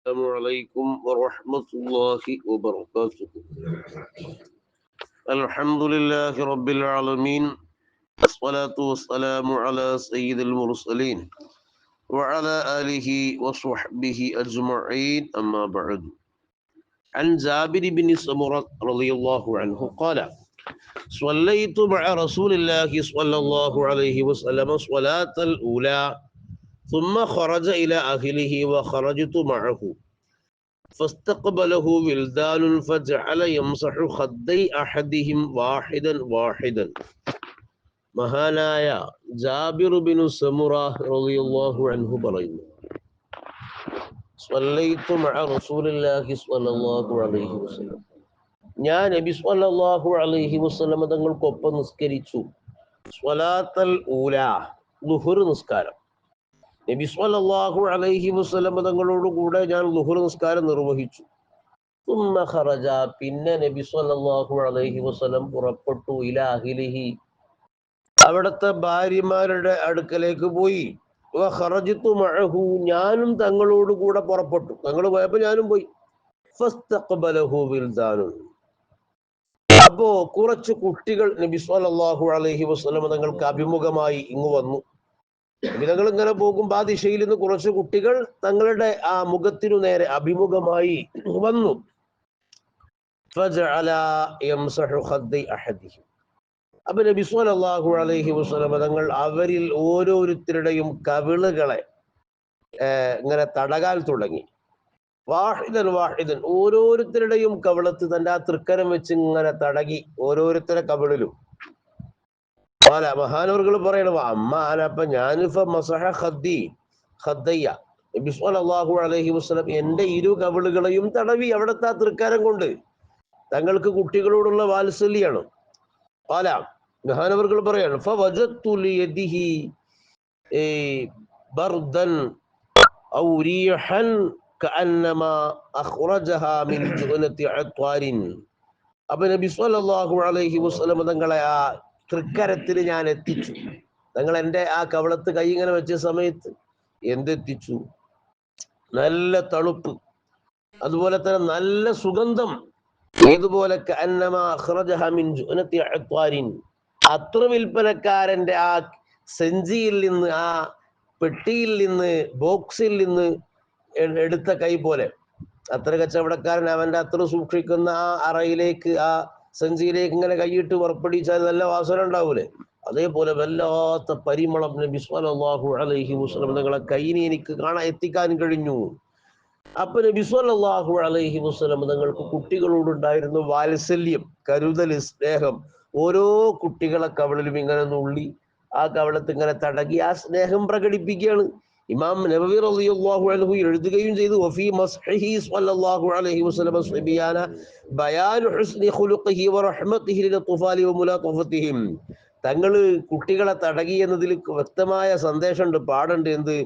السلام عليكم ورحمة الله وبركاته. الحمد لله رب العالمين والصلاة والسلام على سيد المرسلين وعلى آله وصحبه أجمعين. أما بعد عن جابر بن سمرة رضي الله عنه قال صليت مع رسول الله صلى الله عليه وسلم صلاة الأولى ثم خرج إلى أهله وخرجت معه فاستقبله ولدان فجعل يمسح خدي أحدهم واحدا واحدا മഹാനായ ജാബിർ ബിൻ സമുറ റളിയല്ലാഹു അൻഹു പറയുന്നു സ്വല്ലൈതു മഅ റസൂലില്ലാഹി സ്വല്ലല്ലാഹു അലൈഹി വസല്ലം ഞാൻ നബി സ്വല്ലല്ലാഹു അലൈഹി വസല്ലം തങ്ങൾക്കൊപ്പം നിസ്കരിച്ചു സ്വലാത്തൽ ഊല ലുഹുർ നിസ്കാരം നബി സ്വല്ലല്ലാഹു അലൈഹി വസല്ലം തങ്ങളോട് കൂടെ ഞാൻ ലുഹുർ നിസ്കാരം നിർവഹിച്ചു. ഖറജ. പിന്നെ നബി സ്വല്ലല്ലാഹു അലൈഹി വസല്ലം പുറപ്പെട്ടു. ഇല അഹിലിഹി. അവിടുത്തെ ഭാര്യമാരുടെ അടുക്കലേക്ക് പോയി. ഖറജിത്തു മഅഹു. ഞാനും തങ്ങളോട് കൂടെ പുറപ്പെട്ടു. തങ്ങൾ പോയപ്പോൾ ഞാനും പോയി. അപ്പോ കുറച്ച് കുട്ടികൾ നബി സ്വല്ലല്ലാഹു അലൈഹി വസല്ലം തങ്ങൾക്ക് അഭിമുഖമായി ഇങ്ങു വന്നു. തങ്ങൾ ഇങ്ങനെ പോകുമ്പോൾ ആ ദിശയിൽ നിന്ന് കുറച്ച് കുട്ടികൾ തങ്ങളുടെ ആ മുഖത്തിനു നേരെ അഭിമുഖമായി വന്നു. അപ്പൊ നബി സ്വല്ലല്ലാഹു അലൈഹി വസല്ലം തങ്ങൾ അവരിൽ ഓരോരുത്തരുടെയും കവിളുകളെ ഇങ്ങനെ തടകാൽ തുടങ്ങി. വാഹിദൻ വാഹിദൻ ഓരോരുത്തരുടെയും കവിളത്ത് തന്റെ ആ തൃക്കരം വെച്ച് ഇങ്ങനെ തടകി ഓരോരുത്തരുടെ കവിളിലും. പല മഹാനവർകൾ പറയണം അമ്മാനപ്പ ഞാനിപ്പ മസഹ ഖദ്ദി ഖദ്ദയ്യ ഇരു കവിളുകളെയും തടവി അവിടുത്തെ ആ തൃക്കാരം കൊണ്ട് തങ്ങൾക്ക് കുട്ടികളോടുള്ള വാത്സല്യാണ്. പാല മഹാനവർകൾ പറയാണ് അപ്പൊ നബി അലൈഹി വസ്ലം തങ്ങളെ ആ തൃക്കരത്തിൽ ഞാൻ എത്തിച്ചു. തങ്ങൾ എന്റെ ആ കവളത്ത് കൈ ഇങ്ങനെ വെച്ച സമയത്ത് എന്തെത്തിച്ചു? നല്ല തണുപ്പ്. അതുപോലെ തന്നെ നല്ല സുഗന്ധം. ഏതുപോലെ അത്ര വിൽപ്പനക്കാരന്റെ ആ സെഞ്ചിയിൽ നിന്ന് ആ പെട്ടിയിൽ നിന്ന് ബോക്സിൽ നിന്ന് എടുത്ത കൈ പോലെ. അത്ര കച്ചവടക്കാരൻ അവന്റെ അത്ര സൂക്ഷിക്കുന്ന ആ അറയിലേക്ക് ആ സെഞ്ചിയിലേക്ക് ഇങ്ങനെ കൈയിട്ട് പുറപ്പെടിച്ചാൽ നല്ല വാസന ഉണ്ടാവൂലേ? അതേപോലെ വല്ലാത്ത പരിമളം നബി സ്വല്ലല്ലാഹു അലൈഹി വസല്ലം നിങ്ങളെ കൈനി എനിക്ക് കാണാൻ എത്തിക്കാൻ കഴിഞ്ഞു. അപ്പൊ നബി സല്ലല്ലാഹു അലൈഹി വസല്ലം തങ്ങൾക്ക് കുട്ടികളോടുണ്ടായിരുന്ന വാത്സല്യം കരുതൽ സ്നേഹം ഓരോ കുട്ടികളെ കവളിലും ഇങ്ങനെ നുള്ളി ആ കവളത്ത് ഇങ്ങനെ തടകി ആ സ്നേഹം പ്രകടിപ്പിക്കുകയാണ്. ഇമാം നബവി റളിയല്ലാഹു അൻഹു എഴുതുകയും ചെയ്തു വഫി മസ്ഹിഹി സ്വല്ലല്ലാഹു അലൈഹി വസല്ലം സുബിയാന ബയാൻ ഹുസ്നി ഖുലുഖിഹി വറഹ്മതിഹി ലിത്തുഫാലി വമുലാഖഫതിഹിം തങ്ങൾ കുട്ടികളെ തടകി എന്നതിൽ വ്യക്തമായ സന്ദേശമുണ്ട് പാടുണ്ട് എന്ത്?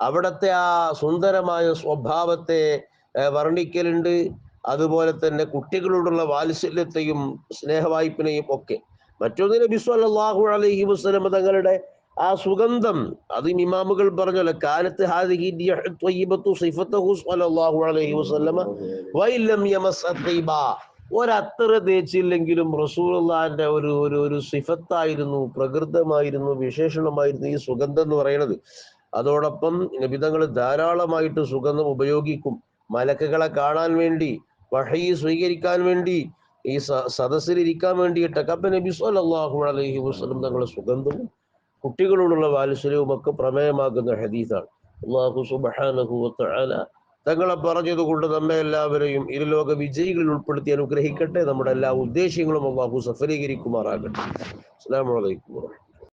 അവിടത്തെ ആ സുന്ദരമായ സ്വഭാവത്തെ വർണിക്കലുണ്ട്. അതുപോലെ തന്നെ കുട്ടികളോടുള്ള വാത്സല്യത്തെയും സ്നേഹവായ്പിനെയും ഒക്കെ. മറ്റൊന്നിനെ ബിസ്വല്ലാഹു അലൈഹി വസ്ലം തങ്ങളുടെ ആ സുഗന്ധം അത് ഇമാമുകൾ പറഞ്ഞല്ലോ കാലത്ത് ഒരത്തറ തേച്ചില്ലെങ്കിലും റസൂലുള്ളാഹിന്റെ ഒരു ഒരു ഒരു സിഫത്തായിരുന്നു പ്രകൃതമായിരുന്നു വിശേഷണമായിരുന്നു ഈ സുഗന്ധം എന്ന് പറയുന്നത്. അതോടൊപ്പം നബിതങ്ങൾ ധാരാളമായിട്ട് സുഗന്ധം ഉപയോഗിക്കും. മലക്കുകളെ കാണാൻ വേണ്ടി വഹി സ്വീകരിക്കാൻ വേണ്ടി ഈ സദസ്സിലിരിക്കാൻ വേണ്ടിയിട്ടൊക്കെ അപ്പൊ നബി സല്ലല്ലാഹു അലൈഹി വസ്ലം തങ്ങളുടെ സുഗന്ധവും കുട്ടികളോടുള്ള വാത്സല്യവും ഒക്കെ പ്രമേയമാക്കുന്ന ഹദീസാണ്. അള്ളാഹു സുബ്ഹാനഹു വതആല തങ്ങളെ പറഞ്ഞത് കൊണ്ട് നമ്മെ എല്ലാവരെയും ഇരുലോക വിജയികളിൽ ഉൾപ്പെടുത്തി അനുഗ്രഹിക്കട്ടെ. നമ്മുടെ എല്ലാ ഉദ്ദേശ്യങ്ങളും അള്ളാഹു സഫലീകരിക്കുമാറാകട്ടെ. അസ്സലാമു അലൈക്കും